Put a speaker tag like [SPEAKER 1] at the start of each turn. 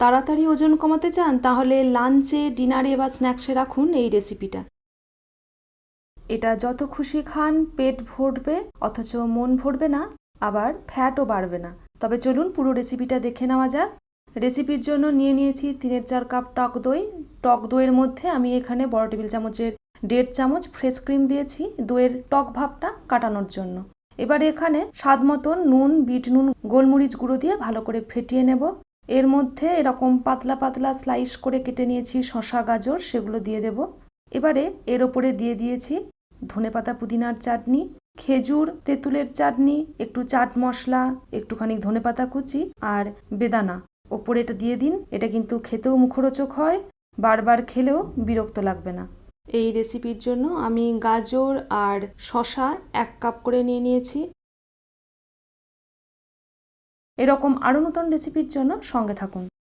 [SPEAKER 1] তাড়াতাড়ি ওজন কমাতে চান, তাহলে লাঞ্চে, ডিনারে বা স্ন্যাক্সে রাখুন এই রেসিপিটা। এটা যত খুশি খান, পেট ভরবে, অথচ মন ভরবে না, আবার ফ্যাটও বাড়বে না। তবে চলুন পুরো রেসিপিটা দেখে নেওয়া যাক। রেসিপির জন্য নিয়ে নিয়েছি তিনের চার কাপ টক দই। টক দইয়ের মধ্যে আমি এখানে বড় টেবিল চামচের দেড় চামচ ফ্রেশ ক্রিম দিয়েছি দইয়ের টক ভাবটা কাটানোর জন্য। এবার এখানে স্বাদ মতন নুন, বিট নুন, গোলমরিচ গুঁড়ো দিয়ে ভালো করে ফেটিয়ে নেব। এর মধ্যে এরকম পাতলা পাতলা স্লাইস করে কেটে নিয়েছি শশা গাজর, সেগুলো দিয়ে দেব। এবারে এর ওপরে দিয়ে দিয়েছি ধনেপাতা পুদিনার চাটনি, খেজুর, তেঁতুলের চাটনি, একটু চাট মশলা, একটুখানি ধনেপাতা কুচি আর বেদানা। ওপরে এটা দিয়ে দিন, এটা কিন্তু খেতেও মুখরোচক হয়, বারবার খেলেও বিরক্ত লাগবে না। এই রেসিপির জন্য আমি গাজর আর শশা এক কাপ করে নিয়ে নিয়েছি। এরকম আরও নতুন রেসিপির জন্য সঙ্গে থাকুন।